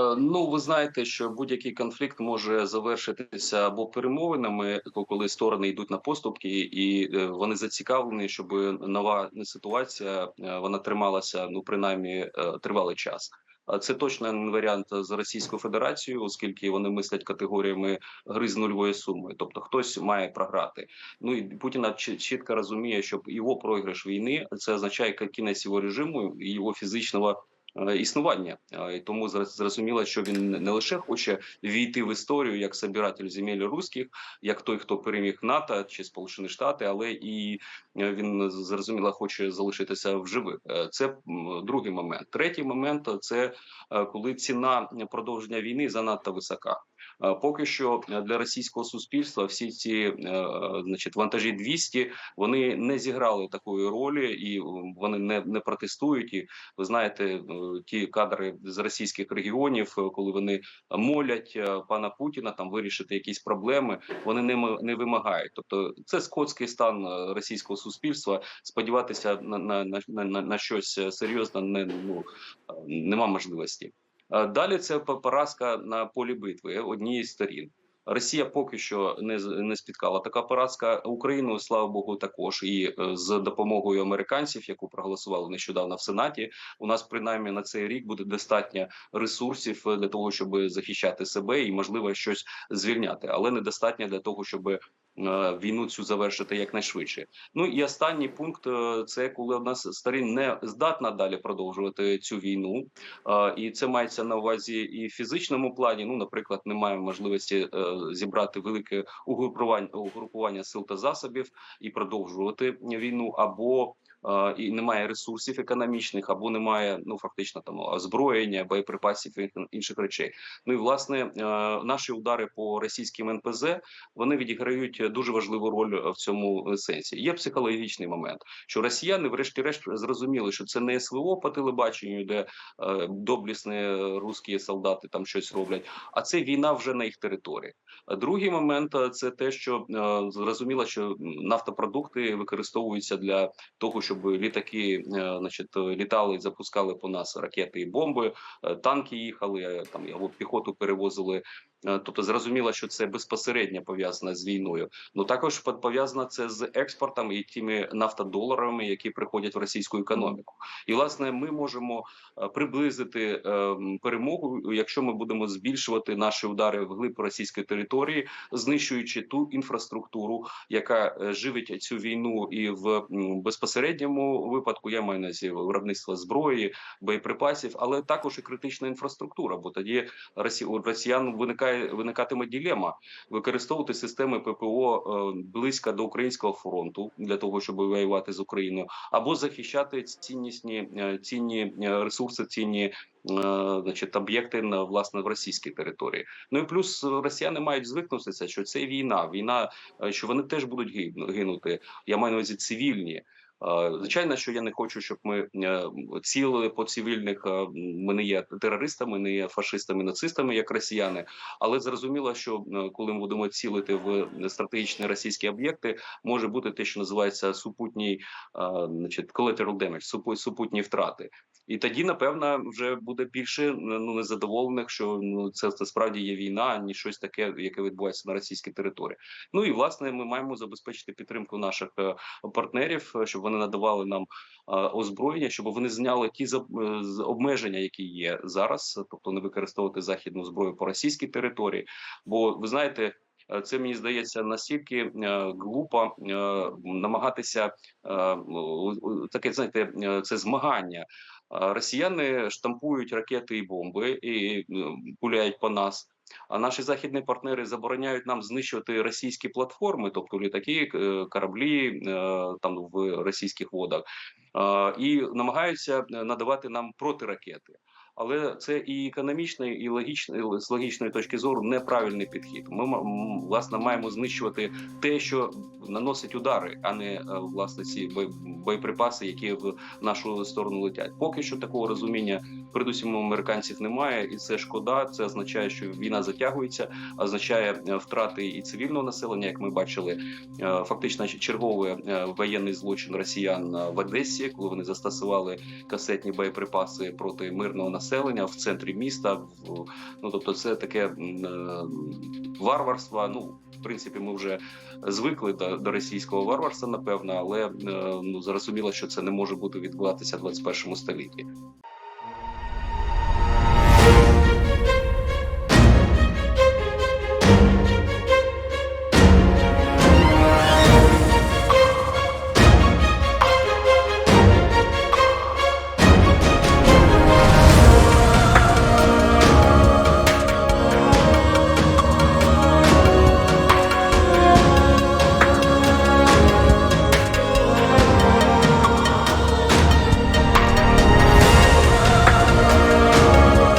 Е, Ну, ви знаєте, що будь-який конфлікт може завершитися або перемовинами, коли сторони йдуть на поступки, і е, вони зацікавлені, щоб нова ситуація е, вона трималася ну принаймні тривалий час. Це точно не варіант з Російською Федерацією, оскільки вони мислять категоріями гри з нульової суми, тобто хтось має програти. Ну і Путіна чі- чітко розуміє, що його програш війни це означає кінець його режиму і його фізичного існування. Е, І тому зрозуміло, що він не лише хоче війти в історію як собиратель земель руських, як той, хто переміг НАТО чи Сполучені Штати, але і е, він зрозуміло хоче залишитися в живих. Е, Це другий момент. Третій момент це е, коли ціна продовження війни занадто висока. Е, Поки що для російського суспільства всі ці е, значить вантажі 200 вони не зіграли такої ролі, і е, вони не, не протестують. І ви знаєте, е, ті кадри з російських регіонів, е, коли вони молять е, пана Путіна там вирішити якісь проблеми, вони не, не вимагають. Тобто, це скотський стан е, російського суспільства. Сподіватися на, на, на, на, щось серйозне не ну е, нема можливості. Е, Далі це по- поразка на полі битви однієї з сторін. Росія поки що не не спіткала така поразка. Україну, слава Богу, також і е, з допомогою американців, яку проголосували нещодавно в Сенаті. У нас принаймні на цей рік буде достатньо ресурсів е, для того, щоб захищати себе і можливо щось звільняти, але недостатньо для того, щоб війну цю завершити якнайшвидше. Ну і останній пункт е, це коли одна з сторін не здатна далі продовжувати цю війну. Е, І це мається на увазі і в фізичному плані. Ну, наприклад, немає можливості е, зібрати велике угрупування угрупування сил та засобів і продовжувати війну, або е, і немає ресурсів економічних, або немає ну фактично там озброєння, боєприпасів і інших речей. Ну і власне е, наші удари по російським НПЗ вони відіграють дуже важливу роль в цьому сенсі. Є психологічний момент, що росіяни, врешті-решт, зрозуміли, що це не СВО по телебаченню, де е, доблісні русські солдати там щось роблять, а це війна вже на їх території. Другий момент е, це те, що е, зрозуміло, що нафтопродукти використовуються для того, щоб літаки, е, значить, літали і запускали по нас ракети і бомби, е, танки їхали, е, там або піхоту перевозили. Е, Тобто зрозуміло, що це безпосередньо пов'язано з війною. Ну також по- пов'язано це з експортом і тими нафтодоларами, які приходять в російську економіку. І власне ми можемо е, приблизити е, перемогу, якщо ми будемо збільшувати наші удари вглиб російської території, знищуючи ту інфраструктуру, яка е, живить цю війну, і в безпосередньому випадку я маю на увазі виробництво зброї, боєприпасів, але також і критична інфраструктура. Бо тоді Росі... росіян виникає виникатиме ділема використовувати системи ППО е, близько до українського фронту для того, щоб воювати з Україною, або захищати ціннісні е, цінні е, ресурси, цінні. Значить, об'єкти на власне в російській території. Ну і плюс росіяни мають звикнутися, що це війна. Війна, що вони теж будуть гинути. Я маю на увазі цивільні. Е, Звичайно, що я не хочу, щоб ми е, цілили по цивільних. е, Ми не є терористами, не є фашистами, нацистами, як росіяни. Але зрозуміло, що коли ми будемо цілити в стратегічні російські об'єкти, може бути те, що називається супутній, значить, collateral damage, супутні втрати. І тоді, напевно, вже буде більше ну незадоволених, що ну це, це справді є війна, а щось таке, яке відбувається на російській території. Ну і власне ми маємо забезпечити підтримку наших е, партнерів, е, щоб вони надавали нам е, озброєння, щоб вони зняли ті обмеження, які є зараз, тобто не використовувати західну зброю по російській території. Бо ви знаєте. Це мені здається настільки глупо намагатися таке, знаєте, це змагання. Росіяни штампують ракети і бомби і гуляють по нас. А наші західні партнери забороняють нам знищувати російські платформи, тобто літаки, е, кораблі е, там в російських водах, е, і намагаються надавати нам протиракети. Але це і економічно, і логічно, і з логічної точки зору неправильний підхід. Ми власне маємо знищувати те, що наносить удари, а не е, власне ці боєприпаси, які в нашу сторону летять. Поки що такого розуміння передусім американців немає, і це шкода. Це означає, що війна затягується, означає е, втрати і цивільного населення, як ми бачили. Е, Фактично черговий воєнний злочин росіян в Одесі, коли вони застосували касетні боєприпаси проти мирного населення в центрі міста. В- Ну тобто, це таке е, варварство. Ну, в принципі, ми вже звикли до, до російського варварства, напевно, але е, ну зрозуміло, що це не може бути відбуватися в 21 столітті.